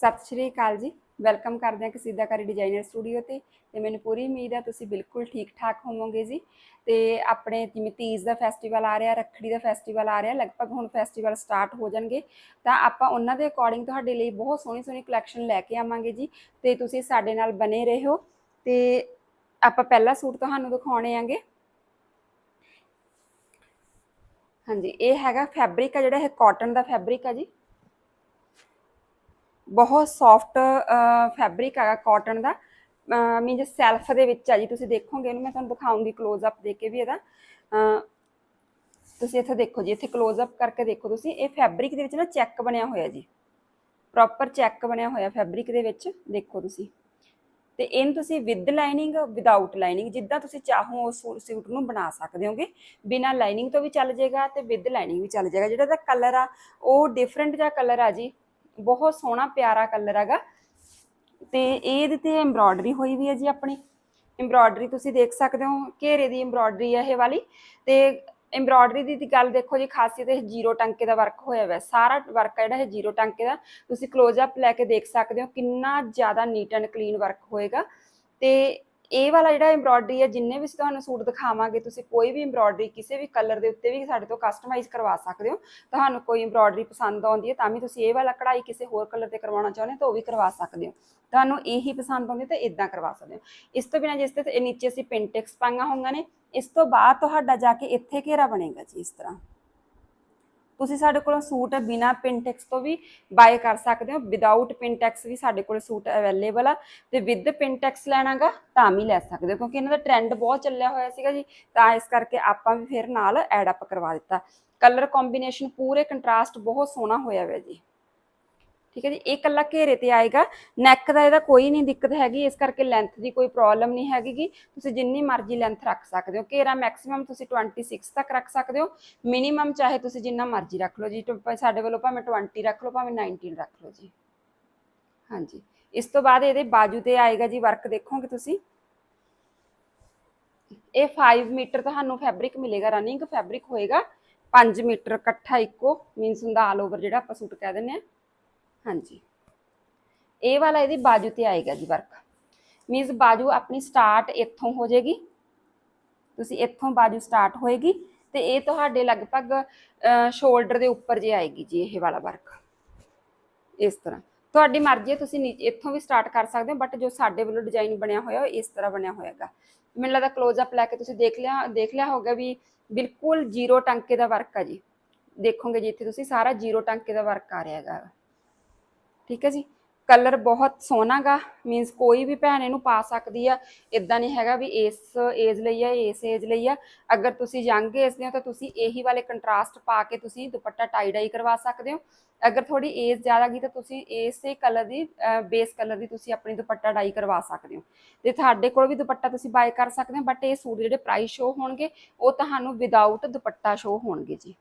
ਸਤਿ ਸ਼੍ਰੀ ਅਕਾਲ ਜੀ। ਵੈਲਕਮ ਕਰਦੇ ਹਾਂ ਕਸੀਦਾਕਾਰੀ ਡਿਜ਼ਾਈਨਰ ਸਟੂਡੀਓ ਤੇ ਤੇ ਮੈਨੂੰ ਪੂਰੀ ਉਮੀਦ ਹੈ ਤੁਸੀਂ ਬਿਲਕੁਲ ਠੀਕ ਠਾਕ ਹੋਵੋਗੇ ਜੀ। ਤੇ ਆਪਣੇ ਜਿਵੇਂ ਤੀਜ ਦਾ ਫੈਸਟੀਵਲ ਆ ਰਿਹਾ, ਰੱਖੜੀ ਦਾ ਫੈਸਟੀਵਲ ਆ ਰਿਹਾ, ਲਗਭਗ ਹੁਣ ਫੈਸਟੀਵਲ ਸਟਾਰਟ ਹੋ ਜਾਣਗੇ। ਤਾਂ ਆਪਾਂ ਉਹਨਾਂ ਦੇ ਅਕੋਰਡਿੰਗ ਤੁਹਾਡੇ ਲਈ ਬਹੁਤ ਸੋਹਣੀ ਸੋਹਣੀ ਕਲੈਕਸ਼ਨ ਲੈ ਕੇ ਆਵਾਂਗੇ ਜੀ ਤੇ ਤੁਸੀਂ ਸਾਡੇ ਨਾਲ ਬਨੇ ਰਹੋ। ਤੇ ਆਪਾਂ ਪਹਿਲਾ ਸੂਟ ਤੁਹਾਨੂੰ ਦਿਖਾਉਣੇ ਆਂਗੇ। ਹਾਂਜੀ, ਇਹ ਹੈਗਾ ਫੈਬਰਿਕ ਆ ਜਿਹੜਾ, ਇਹ ਕਾਟਨ ਦਾ ਫੈਬਰਿਕ ਆ ਜੀ। ਬਹੁਤ ਸੌਫਟ ਫੈਬਰਿਕ ਹੈਗਾ ਕਾਟਨ ਦਾ। ਮੀਨਸ ਸੈਲਫ ਦੇ ਵਿੱਚ ਆ ਜੀ, ਤੁਸੀਂ ਦੇਖੋਗੇ ਇਹਨੂੰ, ਮੈਂ ਤੁਹਾਨੂੰ ਦਿਖਾਉਂਗੀ ক্লোਜ਼ ਅਪ ਦੇ ਕੇ ਵੀ ਇਹਦਾ। ਤੁਸੀਂ ਇੱਥੇ ਦੇਖੋ ਜੀ, ਇੱਥੇ ক্লোਜ਼ ਅਪ ਕਰਕੇ ਦੇਖੋ ਤੁਸੀਂ, ਇਹ ਫੈਬਰਿਕ ਦੇ ਵਿੱਚ ਨਾ ਚੈੱਕ ਬਣਿਆ ਹੋਇਆ ਜੀ। ਪ੍ਰੋਪਰ ਚੈੱਕ ਬਣਿਆ ਹੋਇਆ ਫੈਬਰਿਕ ਦੇ ਵਿੱਚ, ਦੇਖੋ ਤੁਸੀਂ। ਤੇ ਇਹਨ ਤੁਸੀਂ ਵਿਦ ਲਾਈਨਿੰਗ ਵਿਦਆਊਟ ਲਾਈਨਿੰਗ ਜਿੱਦਾਂ ਤੁਸੀਂ ਚਾਹੋ ਉਸ ਸੂਟ ਨੂੰ ਬਣਾ ਸਕਦੇ ਹੋਗੇ। ਬਿਨਾ ਲਾਈਨਿੰਗ ਤੋਂ ਵੀ ਚੱਲ ਜਾਏਗਾ ਤੇ ਵਿਦ ਲਾਈਨਿੰਗ ਵੀ ਚੱਲ ਜਾਏਗਾ ਜਿਹੜਾ ਦਾ ਕਲਰ ਆ, ਉਹ ਡਿਫਰੈਂਟ ਜਿਹਾ ਕਲਰ ਆ ਜੀ। ਬਹੁਤ ਸੋਹਣਾ ਪਿਆਰਾ ਕਲਰ ਹੈਗਾ। ਤੇ ਇਹਦੇ ਤੇ ਐਮਬ੍ਰੋਇਡਰੀ ਹੋਈ ਵੀ ਹੈ ਜੀ ਆਪਣੀ। ਐਮਬ੍ਰੋਇਡਰੀ ਤੁਸੀਂ ਦੇਖ ਸਕਦੇ ਹੋ, ਘੇਰੇ ਦੀ ਐਮਬ੍ਰੋਇਡਰੀ ਹੈ ਇਹ ਵਾਲੀ। ਤੇ ਐਮਬ੍ਰੋਇਡਰੀ ਦੀ ਗੱਲ ਦੇਖੋ ਜੀ, ਖਾਸੀਅਤ ਇਹ ਜ਼ੀਰੋ ਟਾਂਕੇ ਦਾ ਵਰਕ ਹੋਇਆ ਹੋਇਆ। ਸਾਰਾ ਵਰਕ ਜਿਹੜਾ ਇਹ ਜ਼ੀਰੋ ਟਾਂਕੇ ਦਾ। ਤੁਸੀਂ ক্লোਜ਼ ਅਪ ਲੈ ਕੇ ਦੇਖ ਸਕਦੇ ਹੋ ਕਿੰਨਾ ਜ਼ਿਆਦਾ ਨੀਟ ਐਂਡ ਕਲੀਨ ਵਰਕ ਹੋਏਗਾ। ਤੇ ਇਹ ਵਾਲਾ ਜਿਹੜਾ ਐਮਬ੍ਰੋਇਡਰੀ ਹੈ ਜਿੰਨੇ ਵੀ ਤੁਹਾਨੂੰ ਸੂਟ ਦਿਖਾਵਾਂਗੇ, ਤੁਸੀਂ ਕੋਈ ਵੀ ਐਮਬ੍ਰੋਇਡਰੀ ਕਿਸੇ ਵੀ ਕਲਰ ਦੇ ਉੱਤੇ ਵੀ ਸਾਡੇ ਤੋਂ ਕਸਟਮਾਈਜ਼ ਕਰਵਾ ਸਕਦੇ ਹੋ। ਤੁਹਾਨੂੰ ਕੋਈ ਐਮਬ੍ਰੋਇਡਰੀ ਪਸੰਦ ਆਉਂਦੀ ਹੈ, ਤਾਂ ਵੀ ਤੁਸੀਂ ਇਹ ਵਾਲਾ ਕਢਾਈ ਕਿਸੇ ਹੋਰ ਕਲਰ ਤੇ ਕਰਵਾਉਣਾ ਚਾਹੁੰਦੇ ਹੋ, ਤਾਂ ਉਹ ਵੀ ਕਰਵਾ ਸਕਦੇ ਹੋ। ਤੁਹਾਨੂੰ ਇਹੀ ਪਸੰਦ ਆਉਂਦੀ ਤਾਂ ਇਦਾਂ ਕਰਵਾ ਸਕਦੇ ਹੋ। ਇਸ ਤੋਂ ਬਿਨਾਂ ਜਿਸ ਤੇ ਨੀਚੇ ਅਸੀਂ ਪਿੰਟੈਕਸ ਪਾਈਆਂ ਹੋਈਆਂ ਨੇ, ਇਸ ਤੋਂ ਬਾਅਦ ਤੁਹਾਡਾ ਜਾ ਕੇ ਇੱਥੇ ਘੇਰਾ ਬਣੇਗਾ ਜੀ, ਇਸ ਤਰ੍ਹਾਂ। ਤੁਸੀਂ ਸਾਡੇ ਕੋਲੋਂ ਸੂਟ ਬਿਨਾ ਪਿੰਟੈਕਸ ਤੋਂ ਵੀ ਬਾਏ ਕਰ ਸਕਦੇ ਹੋ। ਵਿਦਆਊਟ ਪਿੰਟੈਕਸ ਵੀ ਸਾਡੇ ਕੋਲ ਸੂਟ ਅਵੇਲੇਬਲ ਆ ਤੇ ਵਿਦ ਪਿੰਟੈਕਸ ਲੈਣਾਗਾ ਤਾਂ ਵੀ ਲੈ ਸਕਦੇ ਹੋ, ਕਿਉਂਕਿ ਇਹਨਾਂ ਦਾ ਟ੍ਰੈਂਡ ਬਹੁਤ ਚੱਲਿਆ ਹੋਇਆ ਸੀਗਾ ਜੀ, ਤਾਂ ਇਸ ਕਰਕੇ ਆਪਾਂ ਵੀ ਫਿਰ ਨਾਲ ਐਡ ਅਪ ਕਰਵਾ ਦਿੱਤਾ। ਕਲਰ ਕੰਬੀਨੇਸ਼ਨ ਪੂਰੇ ਕੰਟਰਾਸਟ ਬਹੁਤ ਸੋਹਣਾ ਹੋਇਆ ਹੋਇਆ ਜੀ। ਠੀਕ ਹੈ ਜੀ, ਇਹ ਕੱਲਾ ਘੇਰੇ ਤੇ ਆਏਗਾ ਨੈਕ ਦਾ ਇਹਦਾ ਕੋਈ ਨਹੀਂ ਦਿੱਕਤ ਹੈਗੀ, ਇਸ ਕਰਕੇ ਲੈਂਥ ਦੀ ਕੋਈ ਪ੍ਰੋਬਲਮ ਨਹੀਂ ਹੈਗੀ ਤੁਸੀਂ ਜਿੰਨੀ ਮਰਜ਼ੀ ਲੈਂਥ ਰੱਖ ਸਕਦੇ ਹੋ, ਘੇਰਾ ਮੈਕਸਿਮਮ ਤੁਸੀਂ 26 ਤੱਕ ਰੱਖ ਸਕਦੇ ਹੋ ਮਿਨੀਮਮ ਚਾਹੇ ਤੁਸੀਂ ਜਿੰਨਾ ਮਰਜ਼ੀ ਰੱਖ ਲਓ ਜੀ ਸਾਡੇ ਵੱਲੋਂ ਭਾਵੇਂ 20 ਰੱਖ ਲਓ, ਭਾਵੇਂ 19 ਰੱਖ ਲਓ ਜੀ। ਹਾਂਜੀ, ਇਸ ਤੋਂ ਬਾਅਦ ਇਹਦੇ ਬਾਜੂ ਤੇ ਆਏਗਾ ਜੀ ਵਰਕ ਦੇਖੋਗੇ ਤੁਸੀਂ। ਇਹ 5 ਮੀਟਰ ਤੁਹਾਨੂੰ ਫੈਬਰਿਕ ਮਿਲੇਗਾ ਰਨਿੰਗ ਫੈਬਰਿਕ ਹੋਏਗਾ 5 ਮੀਟਰ ਇਕੱਠਾ ਇੱਕੋ ਮੀਨਸ ਹੁੰਦਾ ਆਲ ਓਵਰ ਜਿਹੜਾ ਆਪਾਂ ਸੂਟ ਕਹਿ ਦਿੰਦੇ ਆ ਹਾਂਜੀ। ਇਹ ਵਾਲਾ ਇਹਦੀ ਬਾਜੂ ਤੇ ਆਏਗਾ ਜੀ ਵਰਕ। ਮੀਨਸ ਬਾਜੂ ਆਪਣੀ ਸਟਾਰਟ ਇੱਥੋਂ ਹੋ ਜਾਏਗੀ। ਤੁਸੀਂ ਇੱਥੋਂ ਬਾਜੂ ਸਟਾਰਟ ਹੋਏਗੀ ਤੇ ਇਹ ਤੁਹਾਡੇ ਲਗਭਗ ਸ਼ੋਲਡਰ ਦੇ ਉੱਪਰ ਜੇ ਆਏਗੀ ਜੀ ਇਹ ਵਾਲਾ ਵਰਕ। ਇਸ ਤਰ੍ਹਾਂ। ਤੁਹਾਡੀ ਮਰਜ਼ੀ ਹੈ, ਤੁਸੀਂ ਨੀਚੇ ਇੱਥੋਂ ਵੀ ਸਟਾਰਟ ਕਰ ਸਕਦੇ ਹੋ ਬਟ ਜੋ ਸਾਡੇ ਵੱਲੋਂ ਡਿਜ਼ਾਈਨ ਬਣਿਆ ਹੋਇਆ, ਉਹ ਇਸ ਤਰ੍ਹਾਂ ਬਣਿਆ ਹੋਇਆਗਾ ਮੈਨੂੰ ਲੱਗਦਾ ক্লোਜ਼ ਅਪ ਲੈ ਕੇ ਤੁਸੀਂ ਦੇਖ ਲਿਆ ਦੇਖ ਲਿਆ ਹੋਗਾ ਵੀ ਬਿਲਕੁਲ ਜ਼ੀਰੋ ਟਾਂਕੇ ਦਾ ਵਰਕ ਆ ਜੀ। ਦੇਖੋਗੇ ਜੀ ਇੱਥੇ ਤੁਸੀਂ, ਸਾਰਾ ਜ਼ੀਰੋ ਟਾਂਕੇ ਦਾ ਵਰਕ ਆ ਰਿਹਾ ਹੈਗਾ। ਠੀਕ ਹੈ ਜੀ? ਕਲਰ ਬਹੁਤ ਸੋਹਣਾਗਾ ਮੀਨਸ ਕੋਈ ਵੀ ਭੈਣ ਇਹਨੂੰ ਪਾ ਸਕਦੀ ਆ। ਇਦਾਂ ਨਹੀਂ ਹੈਗਾ ਵੀ ਇਸ ਏਜ ਲਈ ਆ, ਇਸ ਏਜ ਲਈ ਆ। ਅਗਰ ਤੁਸੀਂ ਯੰਗ ਏਜ ਦੇ ਹੋ ਤਾਂ ਤੁਸੀਂ ਇਹੀ ਵਾਲੇ ਕੰਟਰਾਸਟ ਪਾ ਕੇ ਤੁਸੀਂ ਦੁਪੱਟਾ ਟਾਈ ਡਾਈ ਕਰਵਾ ਸਕਦੇ ਹੋ। ਅਗਰ ਥੋੜੀ ਏਜ ਜ਼ਿਆਦਾ ਗਈ ਤਾਂ ਤੁਸੀਂ ਇਸੇ ਕਲਰ ਦੀ ਬੇਸ ਕਲਰ ਦੀ ਤੁਸੀਂ ਆਪਣੀ ਦੁਪੱਟਾ ਡਾਈ ਕਰਵਾ ਸਕਦੇ ਹੋ। ਤੇ ਤੁਹਾਡੇ ਕੋਲ ਵੀ ਦੁਪੱਟਾ ਤੁਸੀਂ ਬਾਏ ਕਰ ਸਕਦੇ ਹੋ ਬਟ ਇਹ ਸੂਟ ਜਿਹੜੇ ਪ੍ਰਾਈਸ ਸ਼ੋ ਹੋਣਗੇ, ਉਹ ਤੁਹਾਨੂੰ ਵਿਦਆਊਟ ਦੁਪੱਟਾ ਸ਼ੋ ਹੋਣਗੇ ਜੀ।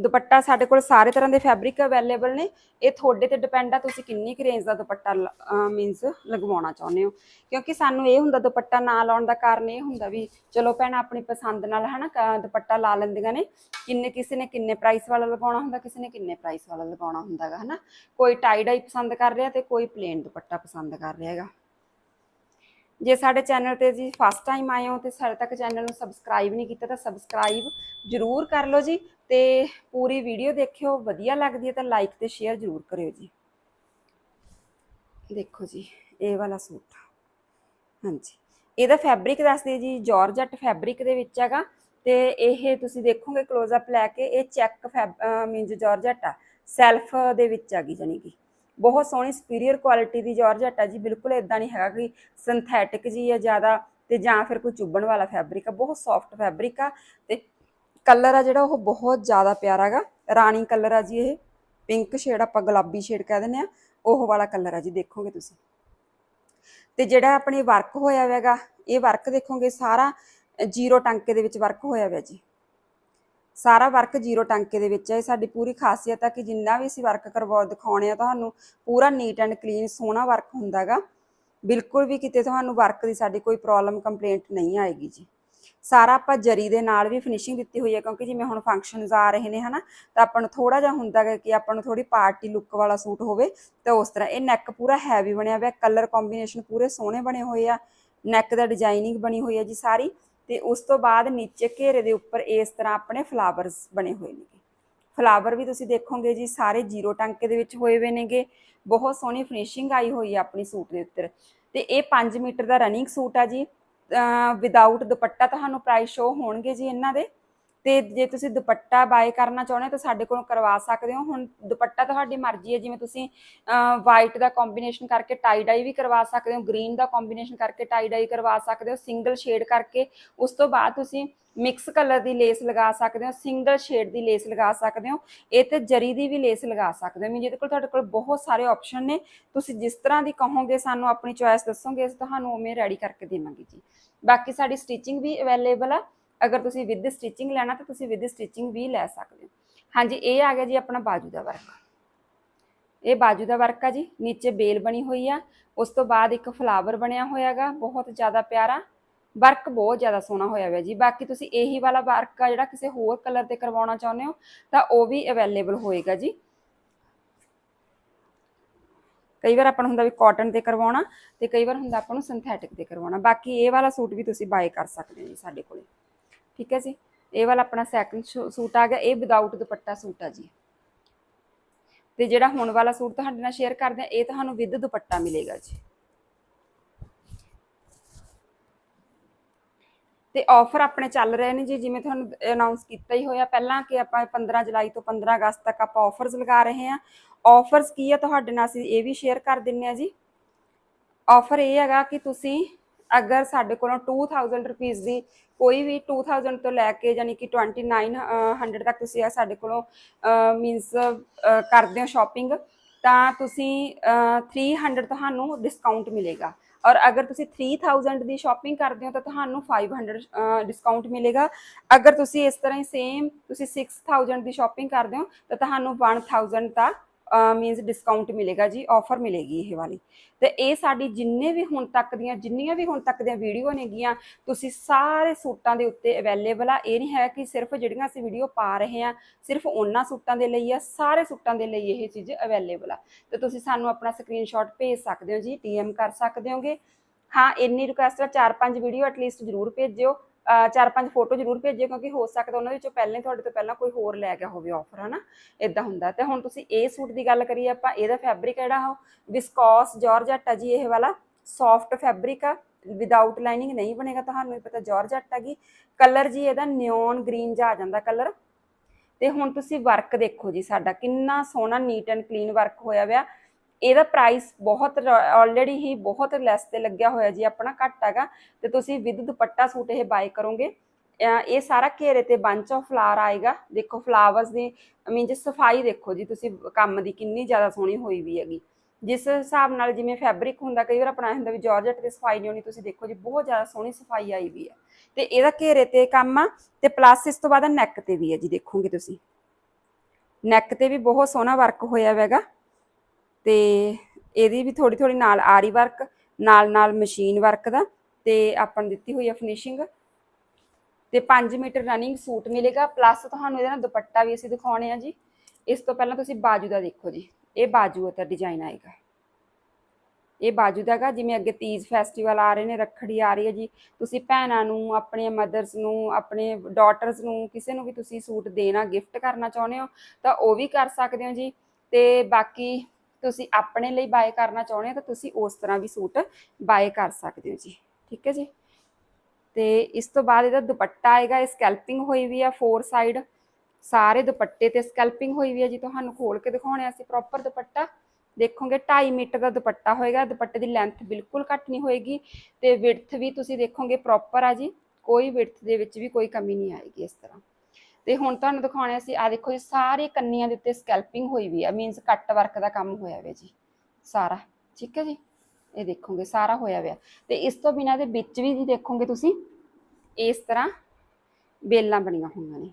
ਦੁਪੱਟਾ ਸਾਡੇ ਕੋਲ ਸਾਰੇ ਤਰ੍ਹਾਂ ਦੇ ਫੈਬਰਿਕ ਅਵੇਲੇਬਲ ਨੇ। ਇਹ ਤੁਹਾਡੇ ਤੇ ਡਿਪੈਂਡ ਆ ਤੁਸੀਂ ਕਿੰਨੀ ਕੁ ਰੇਂਜ ਦਾ ਦੁਪੱਟਾ ਮੀਨਸ ਲਗਵਾਉਣਾ ਚਾਹੁੰਦੇ ਹੋ। ਕਿਉਂਕਿ ਸਾਨੂੰ ਇਹ ਹੁੰਦਾ ਦੁਪੱਟਾ ਨਾ ਲਾਉਣ ਦਾ ਕਾਰਨ ਇਹ ਹੁੰਦਾ ਵੀ ਚਲੋ ਭੈਣਾਂ, ਆਪਣੀ ਪਸੰਦ ਨਾਲ ਹਨਾ ਕ- ਦੁਪੱਟਾ ਲਾ ਲੈਂਦੀਆਂ ਨੇ। ਕਿੰਨੇ ਕਿਸੇ ਨੇ ਕਿੰਨੇ ਪ੍ਰਾਈਸ ਵਾਲਾ ਲਗਾਉਣਾ ਹੁੰਦਾ, ਕਿਸੇ ਨੇ ਕਿੰਨੇ ਪ੍ਰਾਈਸ ਵਾਲਾ ਲਗਾਉਣਾ ਹੁੰਦਾਗਾ ਹਨਾ। ਕੋਈ ਟਾਈ ਡਾਈ ਪਸੰਦ ਕਰ ਰਿਹਾ ਤੇ ਕੋਈ ਪਲੇਨ ਦੁਪੱਟਾ ਪਸੰਦ ਕਰ ਰਿਹਾ ਹੈਗਾ। ਜੇ ਸਾਡੇ ਚੈਨਲ ਤੇ ਜੀ ਫਸਟ ਟਾਈਮ ਆਏ ਹੋ ਤੇ ਸਾਡੇ ਤੱਕ ਚੈਨਲ ਨੂੰ ਸਬਸਕ੍ਰਾਈਬ ਨਹੀਂ ਕੀਤਾ ਤਾਂ ਸਬਸਕ੍ਰਾਈਬ ਜਰੂਰ ਕਰ ਲਓ ਜੀ ਤੇ ਪੂਰੀ ਵੀਡੀਓ ਦੇਖਿਓ, ਵਧੀਆ ਲੱਗਦੀ ਹੈ ਤਾਂ ਲਾਈਕ ਤੇ ਸ਼ੇਅਰ ਜਰੂਰ ਕਰਿਓ ਜੀ। ਦੇਖੋ ਜੀ, ਇਹ ਵਾਲਾ ਸੂਟ। ਹਾਂਜੀ, ਇਹਦਾ ਫੈਬਰਿਕ ਦੱਸਦੇ ਜੀ ਜਾਰਜਟ ਫੈਬਰਿਕ ਦੇ ਵਿੱਚ ਹੈਗਾ ਤੇ ਇਹ ਤੁਸੀਂ ਦੇਖੋਗੇ ক্লোਜ਼ ਅਪ ਲੈ ਕੇ, ਇਹ ਚੈੱਕ ਮੀਨਸ ਜਾਰਜਟ ਆ ਸੈਲਫ ਦੇ ਵਿੱਚ ਆ ਗਈ ਜਾਨੀ ਕਿ। ਬਹੁਤ ਸੋਹਣੀ ਸੁਪੀਰੀਅਰ ਕੁਆਲਿਟੀ ਦੀ ਜਾਰਜਟ ਆ ਜੀ, ਬਿਲਕੁਲ ਇਦਾਂ ਨਹੀਂ ਹੈਗਾ ਕਿ ਸਿੰਥੈਟਿਕ ਜੀ ਹੈ ਜ਼ਿਆਦਾ ਤੇ ਜਾਂ ਫਿਰ ਕੋਈ ਚੁੱਭਣ ਵਾਲਾ ਫੈਬਰਿਕ ਆ, ਬਹੁਤ ਸੌਫਟ ਫੈਬਰਿਕ ਆ ਤੇ ਕਲਰ ਆ ਜਿਹੜਾ ਉਹ ਬਹੁਤ ਜ਼ਿਆਦਾ ਪਿਆਰਾ ਹੈਗਾ ਰਾਣੀ ਕਲਰ ਆ ਜੀ ਇਹ ਪਿੰਕ ਸ਼ੇਡ ਆਪਾਂ ਗੁਲਾਬੀ ਸ਼ੇਡ ਕਹਿ ਦਿੰਦੇ ਆ, ਉਹ ਵਾਲਾ ਕਲਰ ਆ ਜੀ ਦੇਖੋਗੇ ਤੁਸੀਂ। ਤੇ ਜਿਹੜਾ ਆਪਣੇ ਵਰਕ ਹੋਇਆ ਹੋਵੇਗਾ ਇਹ ਵਰਕ ਦੇਖੋਗੇ ਸਾਰਾ ਜ਼ੀਰੋ ਟਾਂਕੇ ਦੇ ਵਿੱਚ ਵਰਕ ਹੋਇਆ ਹੋਇਆ ਜੀ। ਸਾਰਾ ਵਰਕ ਜ਼ੀਰੋ ਟਾਂਕੇ ਦੇ ਵਿੱਚ ਹੈ। ਇਹ ਸਾਡੀ ਪੂਰੀ ਖਾਸੀਅਤ ਹੈ ਕਿ ਜਿੰਨਾ ਵੀ ਅਸੀਂ ਵਰਕ ਕਰਵਾ, ਦਿਖਾਉਣੇ ਆ, ਤੁਹਾਨੂੰ ਪੂਰਾ ਨੀਟ ਐਂਡ ਕਲੀਨ ਸੋਹਣਾ ਵਰਕ ਹੁੰਦਾਗਾ ਬਿਲਕੁਲ ਵੀ ਕਿਤੇ ਤੁਹਾਨੂੰ ਵਰਕ ਦੀ ਸਾਡੀ ਕੋਈ ਪ੍ਰੋਬਲਮ ਕੰਪਲੇਂਟ ਨਹੀਂ ਆਏਗੀ ਜੀ। ਸਾਰਾ ਆਪਾਂ ਜਰੀ ਦੇ ਨਾਲ ਵੀ ਫਿਨਿਸ਼ਿੰਗ ਦਿੱਤੀ ਹੋਈ ਹੈ, ਕਿਉਂਕਿ ਜਿਵੇਂ ਹੁਣ ਫੰਕਸ਼ਨਸ ਆ ਰਹੇ ਨੇ, ਹਨਾ, ਤਾਂ ਆਪਾਂ ਨੂੰ ਥੋੜਾ ਜਿਹਾ ਹੁੰਦਾ ਹੈ ਕਿ ਆਪਾਂ ਨੂੰ ਥੋੜੀ ਪਾਰਟੀ ਲੁੱਕ ਵਾਲਾ ਸੂਟ ਹੋਵੇ, ਤਾਂ ਉਸ ਤਰ੍ਹਾਂ ਇਹ ਨੈਕ ਪੂਰਾ ਹੈਵੀ ਬਣਿਆ ਹੋਇਆ ਕਲਰ ਕੰਬੀਨੇਸ਼ਨ ਪੂਰੇ ਸੋਹਣੇ ਬਣੇ ਹੋਏ ਆ। ਨੈਕ ਦਾ ਡਿਜ਼ਾਈਨਿੰਗ ਬਣੀ ਹੋਈ ਹੈ ਜੀ ਸਾਰੀ। ਤੇ ਉਸ ਤੋਂ ਬਾਅਦ ਨੀਚੇ ਘੇਰੇ ਦੇ ਉੱਪਰ ਇਸ ਤਰ੍ਹਾਂ ਆਪਣੇ ਫਲਾਵਰਸ ਬਣੇ ਹੋਏ ਨੇ ਫਲਾਵਰ ਵੀ ਤੁਸੀਂ ਦੇਖੋਗੇ ਜੀ, ਸਾਰੇ ਜ਼ੀਰੋ ਟਾਂਕੇ ਦੇ ਵਿੱਚ ਹੋਏ ਹੋਏ ਨੇਗੇ। ਬਹੁਤ ਸੋਹਣੀ ਫਿਨਿਸ਼ਿੰਗ ਆਈ ਹੋਈ ਹੈ ਆਪਣੀ ਸੂਟ ਦੇ ਉੱਤੇ। ਤੇ ਇਹ 5 ਮੀਟਰ ਦਾ ਰਨਿੰਗ ਸੂਟ ਆ ਜੀ। ਵਿਦਆਊਟ ਦੁਪੱਟਾ ਤੁਹਾਨੂੰ ਪ੍ਰਾਈਸ ਸ਼ੋ ਹੋਣਗੇ ਜੀ ਇਹਨਾਂ ਦੇ। ਤੇ ਜੇ ਤੁਸੀਂ ਦੁਪੱਟਾ ਬਾਏ ਕਰਨਾ ਚਾਹੁੰਦੇ ਹੋ ਤਾਂ ਸਾਡੇ ਕੋਲੋਂ ਕਰਵਾ ਸਕਦੇ ਹੋ। ਹੁਣ ਦੁਪੱਟਾ ਤੁਹਾਡੀ ਮਰਜ਼ੀ ਹੈ, ਜਿਵੇਂ ਤੁਸੀਂ ਵਾਈਟ ਦਾ ਕੰਬੀਨੇਸ਼ਨ ਕਰਕੇ ਟਾਈ ਡਾਈ ਵੀ ਕਰਵਾ ਸਕਦੇ ਹੋ ਗ੍ਰੀਨ ਦਾ ਕੰਬੀਨੇਸ਼ਨ ਕਰਕੇ ਟਾਈ ਡਾਈ ਕਰਵਾ ਸਕਦੇ ਹੋ ਸਿੰਗਲ ਸ਼ੇਡ ਕਰਕੇ ਉਸ ਤੋਂ ਬਾਅਦ ਤੁਸੀਂ ਮਿਕਸ ਕਲਰ ਦੀ ਲੇਸ ਲਗਾ ਸਕਦੇ ਹੋ ਸਿੰਗਲ ਸ਼ੇਡ ਦੀ ਲੇਸ ਲਗਾ ਸਕਦੇ ਹੋ, ਇਹ ਤੇ ਜਰੀ ਦੀ ਵੀ ਲੇਸ ਲਗਾ ਸਕਦੇ ਹੋ। ਮੀਨ ਜਿਹਦੇ ਕੋਲ ਤੁਹਾਡੇ ਕੋਲ ਬਹੁਤ ਸਾਰੇ ਆਪਸ਼ਨ ਨੇ। ਤੁਸੀਂ ਜਿਸ ਤਰ੍ਹਾਂ ਦੀ ਕਹੋਗੇ, ਸਾਨੂੰ ਆਪਣੀ ਚੋਇਸ ਦੱਸੋਗੇ, ਅਸੀਂ ਤੁਹਾਨੂੰ ਉਵੇਂ ਰੈਡੀ ਕਰਕੇ ਦੇਵਾਂਗੇ ਜੀ। ਬਾਕੀ ਸਾਡੀ ਸਟਿਚਿੰਗ ਵੀ ਅਵੇਲੇਬਲ ਆ। ਅਗਰ ਤੁਸੀਂ ਵਿਦ ਸਟਿਚਿੰਗ ਲੈਣਾ ਤਾਂ ਤੁਸੀਂ ਵਿਦ ਸਟਿਚਿੰਗ ਵੀ ਲੈ ਸਕਦੇ ਹੋ। ਹਾਂਜੀ, ਇਹ ਆ ਗਿਆ ਜੀ ਆਪਣਾ ਬਾਜੂ ਦਾ ਵਰਕ। ਇਹ ਬਾਜੂ ਦਾ ਵਰਕ ਆ ਜੀ, ਨੀਚੇ ਬੇਲ ਬਣੀ ਹੋਈ ਆ, ਉਸ ਤੋਂ ਬਾਅਦ ਇੱਕ ਫਲਾਵਰ ਬਣਿਆ ਹੋਇਆਗਾ, ਬਹੁਤ ਜ਼ਿਆਦਾ ਪਿਆਰਾ। ਵਰਕ ਬਹੁਤ ਜ਼ਿਆਦਾ ਸੋਹਣਾ ਹੋਇਆ ਹੋਇਆ ਜੀ। ਬਾਕੀ ਤੁਸੀਂ ਇਹੀ ਵਾਲਾ ਵਰਕ ਆ ਜਿਹੜਾ ਕਿਸੇ ਹੋਰ ਕਲਰ ਤੇ ਕਰਵਾਉਣਾ ਚਾਹੁੰਦੇ ਹੋ, ਤਾਂ ਉਹ ਵੀ ਅਵੇਲੇਬਲ ਹੋਏਗਾ ਜੀ। ਕਈ ਵਾਰ ਆਪਾਂ ਨੂੰ ਹੁੰਦਾ ਵੀ ਕਾਟਨ ਤੇ ਕਰਵਾਉਣਾ, ਤੇ ਕਈ ਵਾਰ ਹੁੰਦਾ ਆਪਾਂ ਨੂੰ ਸਿੰਥੈਟਿਕ ਤੇ ਕਰਵਾਉਣਾ। ਬਾਕੀ ਇਹ ਵਾਲਾ ਸੂਟ ਵੀ ਤੁਸੀਂ ਬਾਏ ਕਰ ਸਕਦੇ ਹੋ ਜੀ ਸਾਡੇ ਕੋਲੇ। ਠੀਕ ਹੈ ਜੀ? ਇਹ ਵਾਲਾ ਆਪਣਾ ਸੈਕੰਡ ਸੂਟ ਆ ਗਿਆ, ਇਹ ਵਿਦਆਊਟ ਦੁਪੱਟਾ ਸੂਟ ਆ ਜੀ। ਤੇ ਜਿਹੜਾ ਹੁਣ ਵਾਲਾ ਸੂਟ ਤੁਹਾਡੇ ਨਾਲ ਸ਼ੇਅਰ ਕਰਦੇ ਆ, ਇਹ ਤੁਹਾਨੂੰ ਵਿਦ ਦੁਪੱਟਾ ਮਿਲੇਗਾ ਜੀ। ਤੇ ਆਫਰ ਆਪਣੇ ਚੱਲ ਰਹੇ ਨੇ ਜੀ, ਜਿਵੇਂ ਤੁਹਾਨੂੰ ਅਨਾਉਂਸ ਕੀਤਾ ਹੀ ਹੋਇਆ ਪਹਿਲਾਂ ਕਿ ਆਪਾਂ 15 ਜੁਲਾਈ ਤੋਂ 15 ਅਗਸਤ ਤੱਕ ਆਪਾਂ ਆਫਰਸ ਲਗਾ ਰਹੇ ਹਾਂ। ਆਫਰਸ ਕੀ ਆ ਤੁਹਾਡੇ ਨਾਲ ਅਸੀਂ ਇਹ ਵੀ ਸ਼ੇਅਰ ਕਰ ਦਿੰਨੇ ਆ ਜੀ। ਆਫਰ ਇਹ ਹੈਗਾ ਕਿ ਤੁਸੀਂ ਅਗਰ ਸਾਡੇ ਕੋਲੋਂ 2000 ਰੁਪਏ ਦੀ ਕੋਈ ਵੀ 2000 ਤੋਂ ਲੈ ਕੇ ਯਾਨੀ ਕਿ 2900 ਤੱਕ ਤੁਸੀਂ ਸਾਡੇ ਕੋਲੋਂ ਮੀਨਸ ਕਰਦੇ ਹੋ ਸ਼ਾਪਿੰਗ ਤਾਂ ਤੁਸੀਂ 300 ਤੁਹਾਨੂੰ ਡਿਸਕਾਊਂਟ ਮਿਲੇਗਾ। ਔਰ ਅਗਰ ਤੁਸੀਂ 3000 ਦੀ ਸ਼ਾਪਿੰਗ ਕਰਦੇ ਹੋ ਤਾਂ ਤੁਹਾਨੂੰ 500 ਡਿਸਕਾਊਂਟ ਮਿਲੇਗਾ। ਅਗਰ ਤੁਸੀਂ ਇਸ ਤਰ੍ਹਾਂ ਹੀ ਸੇਮ ਤੁਸੀਂ 6000 ਦੀ ਸ਼ਾਪਿੰਗ ਕਰਦੇ ਹੋ ਤਾਂ ਤੁਹਾਨੂੰ 1000 ਦਾ ਮੀਨਸ ਡਿਸਕਾਊਂਟ ਮਿਲੇਗਾ ਜੀ ਆਫਰ ਮਿਲੇਗੀ ਇਹ ਵਾਲੀ। ਤੇ ਇਹ ਸਾਡੀ ਜਿੰਨੇ ਵੀ ਹੁਣ ਤੱਕ ਦੀਆਂ, ਜਿੰਨੀਆਂ ਵੀ ਹੁਣ ਤੱਕ ਦੀਆਂ ਵੀਡੀਓ ਨੇਗੀਆਂ, ਤੁਸੀਂ ਸਾਰੇ ਸੂਟਾਂ ਦੇ ਉੱਤੇ ਅਵੇਲੇਬਲ ਆ। ਇਹ ਨਹੀਂ ਹੈ ਕਿ ਸਿਰਫ ਜਿਹੜੀਆਂ ਅਸੀਂ ਵੀਡੀਓ ਪਾ ਰਹੇ ਹਾਂ, ਸਿਰਫ ਉਹਨਾਂ ਸੂਟਾਂ ਦੇ ਲਈ ਆ, ਸਾਰੇ ਸੂਟਾਂ ਦੇ ਲਈ ਇਹ ਚੀਜ਼ ਅਵੇਲੇਬਲ ਆ। ਤੇ ਤੁਸੀਂ ਸਾਨੂੰ ਆਪਣਾ ਸਕਰੀਨਸ਼ਾਟ ਭੇਜ ਸਕਦੇ ਹੋ ਜੀ ਡੀਐਮ ਕਰ ਸਕਦੇ ਹੋਗੇ। ਹਾਂ, ਇੰਨੀ ਰਿਕੁਐਸਟ ਆ, ਚਾਰ ਪੰਜ ਵੀਡੀਓ ਐਟਲੀਸਟ ਜ਼ਰੂਰ ਭੇਜਿਓ। ਚਾਰ ਪੰਜ ਫੋਟੋ ਜ਼ਰੂਰ ਭੇਜਿਓ ਕਿਉਂਕਿ ਹੋ ਸਕਦਾ ਉਹਨਾਂ ਵਿੱਚੋਂ ਪਹਿਲਾਂ ਤੁਹਾਡੇ ਤੋਂ ਪਹਿਲਾਂ ਕੋਈ ਹੋਰ ਲੈ ਗਿਆ ਹੋਵੇ ਆਫਰ ਹਨਾ? ਇਦਾਂ ਹੁੰਦਾ। ਤੇ ਹੁਣ ਤੁਸੀਂ ਇਹ ਸੂਟ ਦੀ ਗੱਲ ਕਰੀਏ ਆਪਾਂ, ਇਹਦਾ ਫੈਬਰਿਕ ਜਿਹੜਾ ਉਹ ਵਿਸਕੋਸ ਜਾਰਜਟ ਆ ਜੀ ਇਹ ਵਾਲਾ। ਸੌਫਟ ਫੈਬਰਿਕ ਆ। ਵਿਦਆਊਟ ਲਾਈਨਿੰਗ ਨਹੀਂ ਬਣੇਗਾ ਤੁਹਾਨੂੰ, ਇਹ ਪਤਾ ਜਾਰਜਟ ਹੈਗੀ ਕਲਰ ਜੀ ਇਹਦਾ ਨਿਓਨ ਗ੍ਰੀਨ ਜਿਹਾ ਆ ਜਾਂਦਾ ਕਲਰ ਤੇ ਹੁਣ ਤੁਸੀਂ ਵਰਕ ਦੇਖੋ ਜੀ ਸਾਡਾ, ਕਿੰਨਾ ਸੋਹਣਾ ਨੀਟ ਐਂਡ ਕਲੀਨ ਵਰਕ ਹੋਇਆ ਹੋਇਆ ਇਹਦਾ ਪ੍ਰਾਈਸ ਬਹੁਤ ਆਲਰੇਡੀ ਹੀ ਬਹੁਤ ਲੈਸ ਤੇ ਲੱਗਿਆ ਹੋਇਆ ਜੀ, ਆਪਣਾ ਘੱਟ ਹੈਗਾ। ਤੇ ਤੁਸੀਂ ਵਿਦ ਦੁਪੱਟਾ ਸੂਟ ਇਹ ਬਾਈ ਕਰੋਗੇ। ਇਹ ਸਾਰਾ ਘੇਰੇ ਤੇ ਬੰਚ ਆਫ ਫਲਾਰ ਆਏਗਾ। ਦੇਖੋ ਫਲਾਵਰਸ ਦੀ ਮੀਨਜ਼ ਸਫ਼ਾਈ ਦੇਖੋ ਜੀ, ਤੁਸੀਂ ਕੰਮ ਦੀ ਕਿੰਨੀ ਜ਼ਿਆਦਾ ਸੋਹਣੀ ਹੋਈ ਵੀ ਹੈਗੀ। ਜਿਸ ਹਿਸਾਬ ਨਾਲ ਜਿਵੇਂ ਫੈਬਰਿਕ ਹੁੰਦਾ, ਕਈ ਵਾਰ ਆਪਣਾ ਹੁੰਦਾ ਵੀ ਜਾਰਜਟ ਤੇ ਸਫ਼ਾਈ ਨਹੀਂ ਹੋਣੀ, ਤੁਸੀਂ ਦੇਖੋ ਜੀ, ਬਹੁਤ ਜ਼ਿਆਦਾ ਸੋਹਣੀ ਸਫ਼ਾਈ ਆਈ ਵੀ ਹੈ। ਤੇ ਇਹਦਾ ਘੇਰੇ ਤੇ ਕੰਮ ਆ, ਤੇ ਪਲੱਸ ਇਸ ਤੋਂ ਬਾਅਦ ਨੈਕ ਤੇ ਵੀ ਹੈ ਜੀ, ਦੇਖੋਗੇ ਤੁਸੀਂ। ਨੈਕ ਤੇ ਵੀ ਬਹੁਤ ਸੋਹਣਾ ਵਰਕ ਹੋਇਆ ਹੈਗਾ ਤੇ ਇਹਦੀ ਵੀ ਥੋੜੀ ਥੋੜੀ ਨਾਲ ਆਰੀ ਵਰਕ ਨਾਲ ਨਾਲ ਮਸ਼ੀਨ ਵਰਕ ਦਾ ਤੇ ਆਪਾਂ ਨੂੰ ਦਿੱਤੀ ਹੋਈ ਆ ਫਿਨਿਸ਼ਿੰਗ ਤੇ 5 ਮੀਟਰ ਰਨਿੰਗ ਸੂਟ ਮਿਲੇਗਾ ਪਲੱਸ ਤੁਹਾਨੂੰ ਇਹਦੇ ਨਾਲ ਦੁਪੱਟਾ ਵੀ ਅਸੀਂ ਦਿਖਾਉਣੇ ਆ ਜੀ। ਇਸ ਤੋਂ ਪਹਿਲਾਂ ਤੁਸੀਂ ਬਾਜੂ ਦਾ ਦੇਖੋ ਜੀ, ਇਹ ਬਾਜੂ ਦਾ ਡਿਜ਼ਾਈਨ ਆਏਗਾ। ਇਹ ਬਾਜੂ ਦਾਗਾ ਜਿਵੇਂ ਅੱਗੇ ਤੀਜ ਫੈਸਟੀਵਲ ਆ ਰਹੇ ਨੇ, ਰੱਖੜੀ ਆ ਰਹੀ ਹੈ ਜੀ। ਤੁਸੀਂ ਭੈਣਾਂ ਨੂੰ, ਆਪਣੇ ਮਦਰਸ ਨੂੰ, ਆਪਣੇ ਡਾਟਰਸ ਨੂੰ, ਕਿਸੇ ਨੂੰ ਵੀ ਤੁਸੀਂ ਸੂਟ ਦੇਣਾ ਗਿਫਟ ਕਰਨਾ ਚਾਹੁੰਦੇ ਹੋ, ਤਾਂ ਉਹ ਵੀ ਕਰ ਸਕਦੇ ਹੋ ਜੀ। ਤੇ ਬਾਕੀ ਤੁਸੀਂ ਆਪਣੇ ਲਈ ਬਾਏ ਕਰਨਾ ਚਾਹੁੰਦੇ ਹੋ ਤਾਂ ਤੁਸੀਂ ਉਸ ਤਰ੍ਹਾਂ ਵੀ ਸੂਟ ਬਾਏ ਕਰ ਸਕਦੇ ਹੋ ਜੀ। ਠੀਕ ਹੈ ਜੀ? ਤੇ ਇਸ ਤੋਂ ਬਾਅਦ ਇਹਦਾ ਦੁਪੱਟਾ ਆਏਗਾ, ਇਹ ਸਕੈਲਪਿੰਗ ਹੋਈ ਵੀ ਆ ਫੋਰ ਸਾਈਡ ਸਾਰੇ ਦੁਪੱਟੇ ਤੇ ਸਕੈਲਪਿੰਗ ਹੋਈ ਵੀ ਆ ਜੀ, ਤੁਹਾਨੂੰ ਖੋਲ ਕੇ ਦਿਖਾਉਣੇ ਅਸੀਂ ਪ੍ਰੋਪਰ ਦੁਪੱਟਾ। ਦੇਖੋਗੇ 2.5 ਮੀਟਰ ਦਾ ਦੁਪੱਟਾ ਹੋਏਗਾ, ਦੁਪੱਟੇ ਦੀ ਲੈਂਥ ਬਿਲਕੁਲ ਘੱਟ ਨਹੀਂ ਹੋਏਗੀ ਤੇ ਵਿਡਥ ਵੀ ਤੁਸੀਂ ਦੇਖੋਗੇ ਪ੍ਰੋਪਰ ਆ ਜੀ, ਕੋਈ ਵਿਡਥ ਦੇ ਵਿੱਚ ਵੀ ਕੋਈ ਕਮੀ ਨਹੀਂ ਆਏਗੀ ਇਸ ਤਰ੍ਹਾਂ। ਤੇ ਹੁਣ ਤੁਹਾਨੂੰ ਦਿਖਾਉਣੇ ਸੀ ਆ ਦੇਖੋ ਜੀ, ਸਾਰੇ ਕੰਨੀਆਂ ਦੇ ਉੱਤੇ ਸਕੈਲਪਿੰਗ ਹੋਈ ਵੀ ਆ ਮੀਨਸ ਕੱਟ ਵਰਕ ਦਾ ਕੰਮ ਹੋਇਆ ਹੋਇਆ ਜੀ, ਸਾਰਾ, ਠੀਕ ਹੈ ਜੀ? ਇਹ ਦੇਖੋਗੇ, ਸਾਰਾ ਹੋਇਆ ਹੋਇਆ ਤੇ ਇਸ ਤੋਂ ਬਿਨਾਂ ਦੇ ਵਿੱਚ ਵੀ ਜੀ ਦੇਖੋਗੇ ਤੁਸੀਂ, ਇਸ ਤਰ੍ਹਾਂ ਬੇਲਾਂ ਬਣੀਆਂ ਹੋਈਆਂ ਨੇ।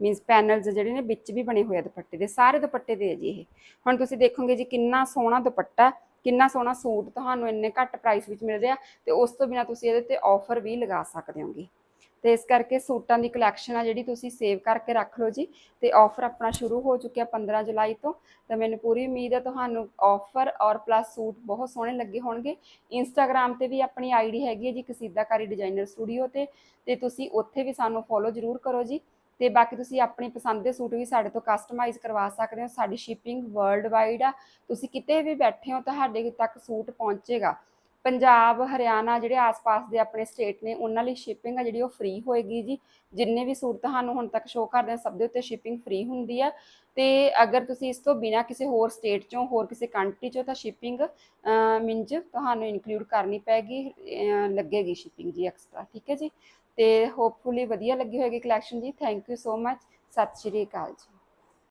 ਮੀਨਸ ਪੈਨਲਸ ਜਿਹੜੇ ਨੇ, ਵਿੱਚ ਵੀ ਬਣੇ ਹੋਏ ਆ ਦੁਪੱਟੇ ਦੇ, ਸਾਰੇ ਦੁਪੱਟੇ ਦੇ ਆ ਜੀ ਇਹ। ਹੁਣ ਤੁਸੀਂ ਦੇਖੋਗੇ ਜੀ ਕਿੰਨਾ ਸੋਹਣਾ ਦੁਪੱਟਾ, ਕਿੰਨਾ ਸੋਹਣਾ ਸੂਟ ਤੁਹਾਨੂੰ ਇੰਨੇ ਘੱਟ ਪ੍ਰਾਈਸ ਵਿੱਚ ਮਿਲ ਰਿਹਾ, ਤੇ ਉਸ ਤੋਂ ਬਿਨਾ ਤੁਸੀਂ ਇਹਦੇ ਤੇ ਆਫਰ ਵੀ ਲਗਾ ਸਕਦੇ ਹੋਗੇ। ਤੇ ਇਸ ਕਰਕੇ ਸੂਟਾਂ ਦੀ ਕਲੈਕਸ਼ਨ ਆ ਜਿਹੜੀ ਤੁਸੀਂ ਸੇਵ ਕਰਕੇ ਰੱਖ ਲਓ ਜੀ ਤੇ ਆਫਰ ਆਪਣਾ ਸ਼ੁਰੂ ਹੋ ਚੁੱਕਿਆ 15 ਜੁਲਾਈ ਤੋਂ, ਤਾਂ ਮੈਨੂੰ ਪੂਰੀ ਉਮੀਦ ਹੈ ਤੁਹਾਨੂੰ ਆਫਰ ਔਰ ਪਲੱਸ ਸੂਟ ਬਹੁਤ ਸੋਹਣੇ ਲੱਗੇ ਹੋਣਗੇ। ਇੰਸਟਾਗ੍ਰam ਤੇ ਵੀ ਆਪਣੀ ਆਈਡੀ ਹੈਗੀ ਹੈ ਜੀ ਕਸੀਦਾਕਾਰੀ ਡਿਜ਼ਾਈਨਰ ਸਟੂਡੀਓ ਤੇ ਤੇ ਤੁਸੀਂ ਉੱਥੇ ਵੀ ਸਾਨੂੰ ਫੋਲੋ ਜ਼ਰੂਰ ਕਰੋ ਜੀ। ਤੇ ਬਾਕੀ ਤੁਸੀਂ ਆਪਣੀ ਪਸੰਦ ਦੇ ਸੂਟ ਵੀ ਸਾਡੇ ਤੋਂ ਕਸਟਮਾਈਜ਼ ਕਰਵਾ ਸਕਦੇ ਹੋ। ਸਾਡੀ ਸ਼ਿਪਿੰਗ ਵਰਲਡ ਵਾਈਡ ਆ। ਤੁਸੀਂ ਕਿਤੇ ਵੀ ਬੈਠੇ ਹੋ, ਤੁਹਾਡੇ ਤੱਕ ਸੂਟ ਪਹੁੰਚੇਗਾ। ਪੰਜਾਬ, ਹਰਿਆਣਾ ਜਿਹੜੇ ਆਸ-ਪਾਸ ਦੇ ਆਪਣੇ ਸਟੇਟ ਨੇ, ਉਹਨਾਂ ਲਈ ਸ਼ਿਪਿੰਗ ਆ ਜਿਹੜੀ ਉਹ ਫ੍ਰੀ ਹੋਏਗੀ ਜੀ। ਜਿੰਨੇ ਵੀ ਸੂਟ ਤੁਹਾਨੂੰ ਹੁਣ ਤੱਕ ਸ਼ੋਅ ਕਰਦੇ ਆ, ਸਭ ਦੇ ਉੱਤੇ ਸ਼ਿਪਿੰਗ ਫ੍ਰੀ ਹੁੰਦੀ ਆ। ਤੇ ਅਗਰ ਤੁਸੀਂ ਇਸ ਤੋਂ ਬਿਨਾ ਕਿਸੇ ਹੋਰ ਸਟੇਟ ਚੋਂ, ਹੋਰ ਕਿਸੇ ਕੰਟਰੀ ਚੋਂ ਤਾਂ ਸ਼ਿਪਿੰਗ ਮਿੰਜ ਤੁਹਾਨੂੰ ਇਨਕਲੂਡ ਕਰਨੀ ਪੈਗੀ ਲੱਗੇਗੀ ਸ਼ਿਪਿੰਗ ਜੀ ਐਕਸਟਰਾ ਠੀਕ ਹੈ ਜੀ? ਤੇ ਹੋਪਫੁਲੀ ਵਧੀਆ ਲੱਗੀ ਹੋਏਗੀ ਕਲੈਕਸ਼ਨ ਜੀ। ਥੈਂਕ ਯੂ ਸੋ ਮਚ ਸਤਿ ਸ਼੍ਰੀ ਅਕਾਲ ਜੀ।